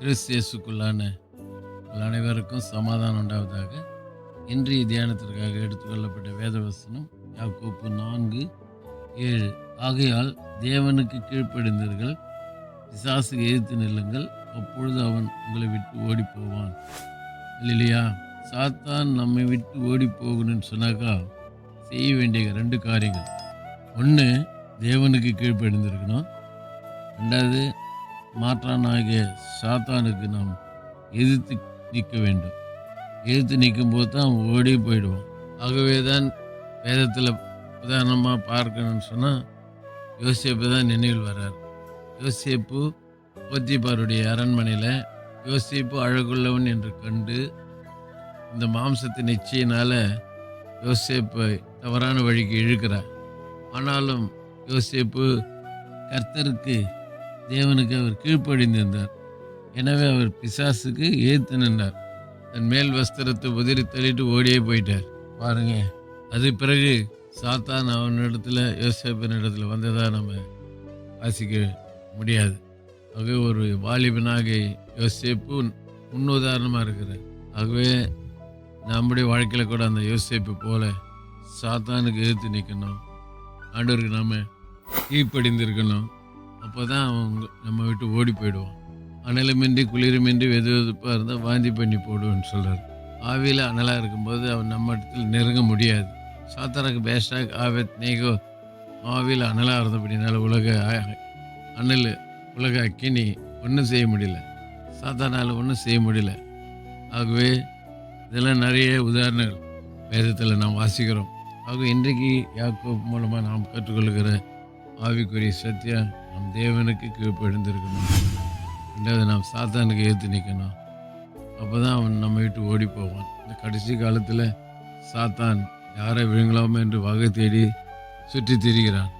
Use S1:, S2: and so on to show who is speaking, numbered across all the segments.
S1: கிறிஸ்தியசுக்குள்ளான அனைவருக்கும் சமாதானம் உண்டாவதாக இன்றைய தியானத்திற்காக எடுத்துக்கொள்ளப்பட்ட வேதவசனம் யாக்கோப்பு நான்கு ஏழு ஆகையால் தேவனுக்கு கீழ்ப்படிந்தீர்கள் பிசாசு எதிர்த்து நில்லுங்கள் அப்பொழுது அவன் உங்களை விட்டு ஓடி போவான் இல்லையா சாத்தான் நம்மை விட்டு ஓடி போகணும்னு சொன்னாக்கா செய்ய வேண்டிய ரெண்டு காரியங்கள் ஒன்று தேவனுக்கு கீழ்ப்படிந்திருக்கணும் ரெண்டாவது மாற்றானாகிய சாத்தானுக்கு நாம் எதிர்த்து நிற்க வேண்டும் எதிர்த்து நிற்கும் போது தான் ஓடி போயிடுவோம் ஆகவே தான் வேதத்தில் உதாரணமாக பார்க்கணும்னு சொன்னால் யோசியப்பு தான் நினைவில் வர்றார் யோசிப்பு போத்திபாருடைய அரண்மனையில் யோசிப்பு அழகுள்ளவன் என்று கண்டு இந்த மாம்சத்தின் நிச்சயினால் யோசியப்பை தவறான வழிக்கு இழுக்கிறார் ஆனாலும் யோசிப்பு கர்த்தருக்கு தேவனுக்கு அவர் கீழ்ப்படிந்திருந்தார் எனவே அவர் பிசாசுக்கு ஏத்து நின்றார் தன் மேல் வஸ்திரத்தை உதிரி தள்ளிட்டு ஓடியே போயிட்டார் பாருங்க அது பிறகு சாத்தான் அவனிடத்துல யோசேப்பின் இடத்துல வந்ததாக நம்ம வாசிக்க முடியாது ஆகவே ஒரு வாலிபனாக யோசேப்பு முன்னுதாரணமாக இருக்கிறார் ஆகவே நம்முடைய வாழ்க்கையில் கூட அந்த யோசேப்பு போல சாத்தானுக்கு எதிர்த்து நிற்கணும் ஆண்டவருக்கு நாம் கீழ்ப்படிந்திருக்கணும் அப்போ தான் அவங்க நம்ம விட்டு ஓடி போயிடுவோம் அனலுமின்றி குளிருமின்றி வெது வெதுப்பாக இருந்தால் வாந்தி பண்ணி போடுவோம்னு சொல்கிறார் ஆவியில் அனலாக இருக்கும்போது அவன் நம்ம இடத்துல நெருங்க முடியாது சாத்தாராக்கு பேஸ்டாக ஆவத் நேகோ ஆவியில் அனலாக இருந்தபடினால உலக அனல் உலக அக்கினி ஒன்றும் செய்ய முடியல சாத்தானால் ஒன்றும் செய்ய முடியல ஆகவே இதெல்லாம் நிறைய உதாரணங்கள் வேதத்தில் நாம் வாசிக்கிறோம் ஆகவே இன்றைக்கு யாக்கோ மூலமாக நாம் கற்றுக்கொள்கிற ஆவிக்குரிய சத்தியம் நம் தேவனுக்கு கீழ்ப்படிந்திருக்கணும் ரெண்டாவது நாம் சாத்தானுக்கு ஏற்று நிற்கணும் அப்போ தான் அவன் நம்ம விட்டு ஓடி போவான் இந்த கடைசி காலத்தில் சாத்தான் யாரை விழுங்கலாமோ என்று வகை தேடி சுற்றி திரிகிறான்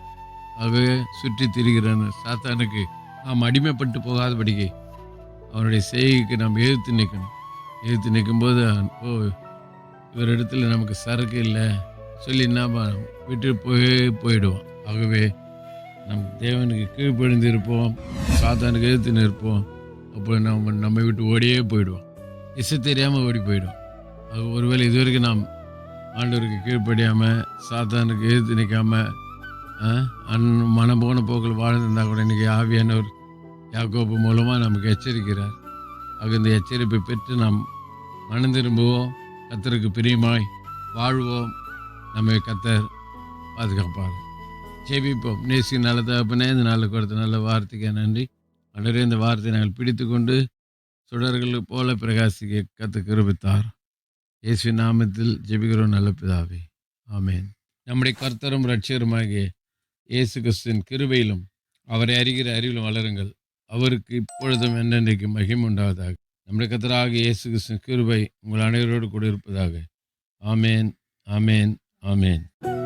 S1: ஆகவே சுற்றி திரிகிறான் சாத்தானுக்கு நாம் அடிமைப்பட்டு போகாதபடிக்கு அவனுடைய செய்கைக்கு நாம் எழுத்து நிற்கணும் எழுத்து நிற்கும்போது ஓ இவர் இடத்துல நமக்கு சரக்கு இல்லை சொல்லி நாம் விட்டு போய் போயிடுவோம் ஆகவே நம் தேவனுக்கு கீழ்ப்படிந்து இருப்போம் சாத்தானுக்கு எதிர்த்து நிற்போம் அப்போ நம்ம நம்ம விட்டு ஓடியே போயிடுவோம் இசை தெரியாமல் ஓடி போயிடும் அது ஒருவேளை இதுவரைக்கும் நாம் ஆண்டவருக்கு கீழ்ப்படியாமல் சாத்தானுக்கு எதிர்த்து நிற்காமல் அன் மனம் போன போக்கில் வாழ்ந்துருந்தால் கூட இன்றைக்கி ஆவியானவர் யாக்கோப்பு மூலமாக நமக்கு எச்சரிக்கிறார் ஆக இந்த எச்சரிப்பை பெற்று நாம் மனம் திரும்புவோம் கத்தருக்கு பிரியமாய் வாழ்வோம் நம்மை கத்தர் பாதுகாப்பார் ஜெபிப்போம் நேசி நல்ல தகப்பனே இந்த நாளில் கொடுத்த நல்ல வார்த்தைக்கு நன்றி அன்றே இந்த வார்த்தையை நாங்கள் பிடித்து கொண்டு சுடர்கள் போல பிரகாசிக்க கற்று கிருபித்தார் இயேசு நாமத்தில் ஜெபிக்கிறோம் நல்ல பிதாவே ஆமேன் நம்முடைய கர்த்தரும் ரட்சியருமாகிய இயேசு கிறிஸ்தின் கிருபையிலும் அவரை அறிகிற அறிவிலும் வளருங்கள் அவருக்கு இப்பொழுதும் என்னென்றைக்கு மகிம் உண்டாவதாக நம்முடைய கத்தராக இயேசு கிறிஸ்துவின் கிருபை உங்கள் அனைவரோடு கூட இருப்பதாக ஆமேன் ஆமேன் ஆமேன்